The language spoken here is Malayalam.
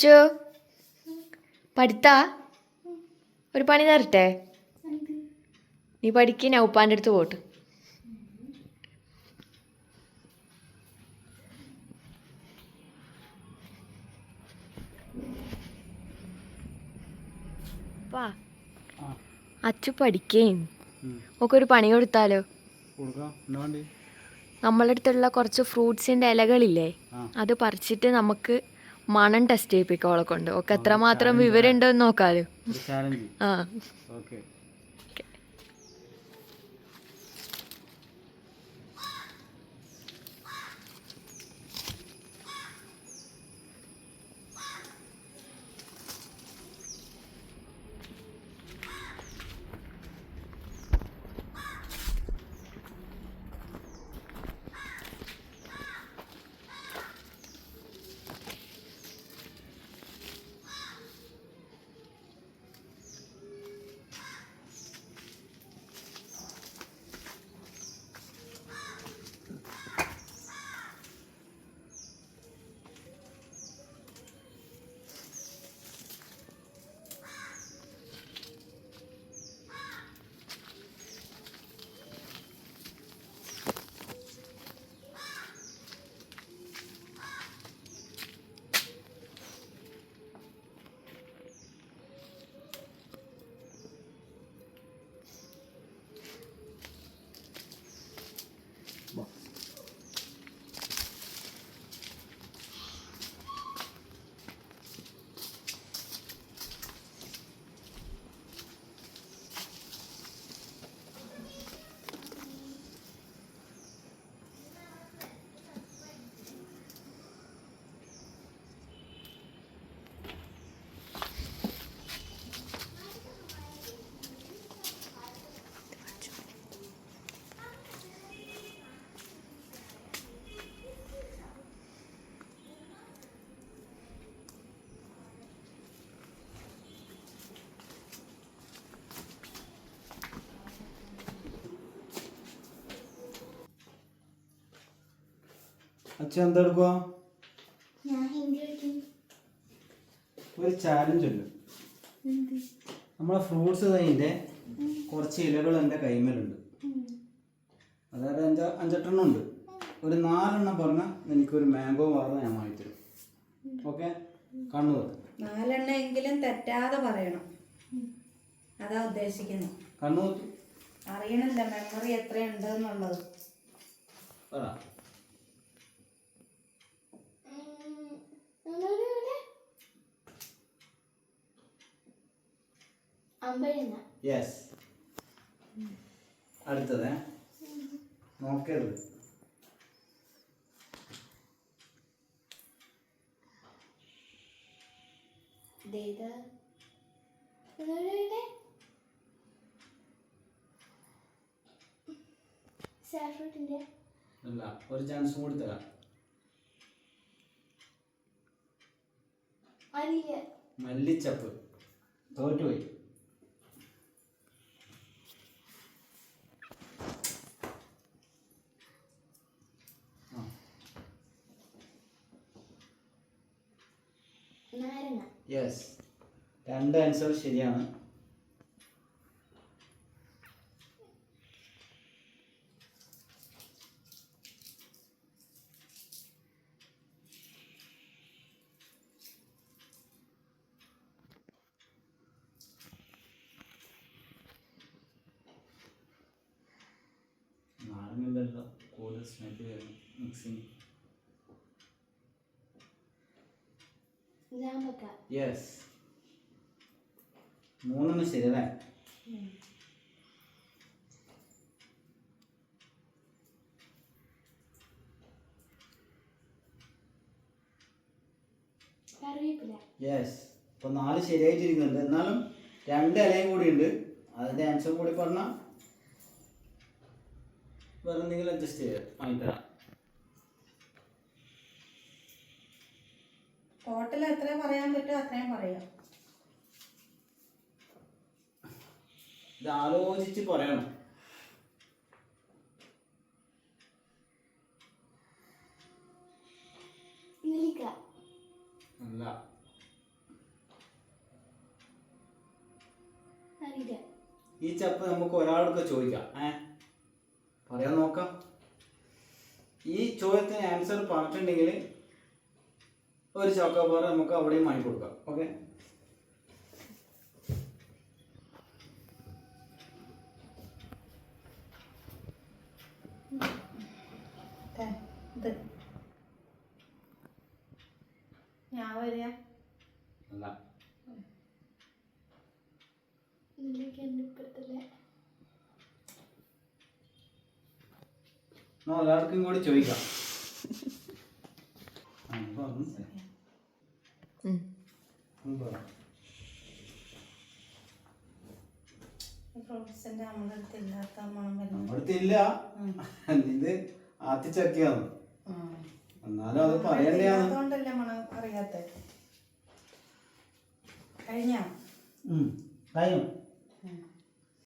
അച്ചു പഠിത്താ? ഒരു പണി തരട്ടെ? നീ പഠിക്ക് ഞാൻ ഉപ്പാന്റെ അടുത്ത് പോട്ട്. വാ അച്ചു പഠിക്കേം. ഒക്കെ ഒരു പണി കൊടുത്താലോ? നമ്മളടുത്തുള്ള കുറച്ച് ഫ്രൂട്ട്സിന്റെ ഇലകളില്ലേ? അത് പറിച്ചിട്ട് നമുക്ക് മണം ടെസ്റ്റ് ചെയ്യിപ്പിക്കോളെ കൊണ്ട്. ഒക്കെ എത്രമാത്രം വിവരമുണ്ടോ എന്ന് നോക്കാലോ. ആ. അച്ഛൻ എന്താ എടുക്കുക ഒരു ചാലഞ്ച് ഉണ്ട്. നമ്മളെ ഫ്രൂട്ട്സ് തൈന്റെ കുറച്ച് ഇലകൾ എന്റെ കൈമേലുണ്ട്. അതായത് അഞ്ച അഞ്ചെട്ടെണ്ണം ഉണ്ട്. ഒരു നാലെണ്ണം പറഞ്ഞാൽ എനിക്കൊരു മാംഗോ പറഞ്ഞാൽ ഞാൻ വാങ്ങിത്തരും ഓക്കെ? കണ്ണു നാലെണ്ണം നാലെണ്ണ എങ്കിലും തെറ്റാതെ പറയണം. അതാ ഉദ്ദേശിക്കുന്നത്. കണ്ണു. അറിയണല്ലോ മെമ്മറി എത്രയുണ്ട് എന്നുള്ളത്. യെസ് അടുത്തത്. നോക്കരുത്. ഒരു ചാൻസ് കൂടി മല്ലിച്ചപ്പ്. തോറ്റുപോയി യെസ് രണ്ട് ആൻസർ ശരിയാണ്. മിക്സിങ് യെസ് മൂന്നെണ്ണം ശരി അല്ലേ യെസ് ഇപ്പൊ നാല് ശരിയായിട്ടിരിക്കുന്നുണ്ട്. എന്നാലും രണ്ട് ഇലയും കൂടി ഉണ്ട് അതിന്റെ ആൻസർ കൂടി പറഞ്ഞാൽ വേറെ എന്തെങ്കിലും അഡ്ജസ്റ്റ് ചെയ്യാം. വാങ്ങിത്തരാം ടോട്ടൽ എത്ര പറയാൻ പറ്റുമോ അത്രയും പറയാം. ഇത് ആലോചിച്ച് പറയണം ഈ ചപ്പ് നമുക്ക് ഒരാൾക്ക് ചോദിക്കാം. ഏ? പറയാൻ നോക്കാം. ഈ ചോദ്യത്തിന് ആൻസർ പറഞ്ഞിട്ടുണ്ടെങ്കിൽ ഒരു ചോക്കോബാർ നമുക്ക് അവിടെയും വാങ്ങി കൊടുക്കാം. ഓക്കെ ഞാൻ വരിക ഇപ്പഴത്തല്ലേ കൂടി ചോദിക്കാം. ഇല്ല ഇത് ആത്തിച്ചക്കയാണ് എന്നാലും അത് അതുകൊണ്ടല്ലേ മണം അറിയാത്ത കഴിഞ്ഞ കഴിഞ്ഞു.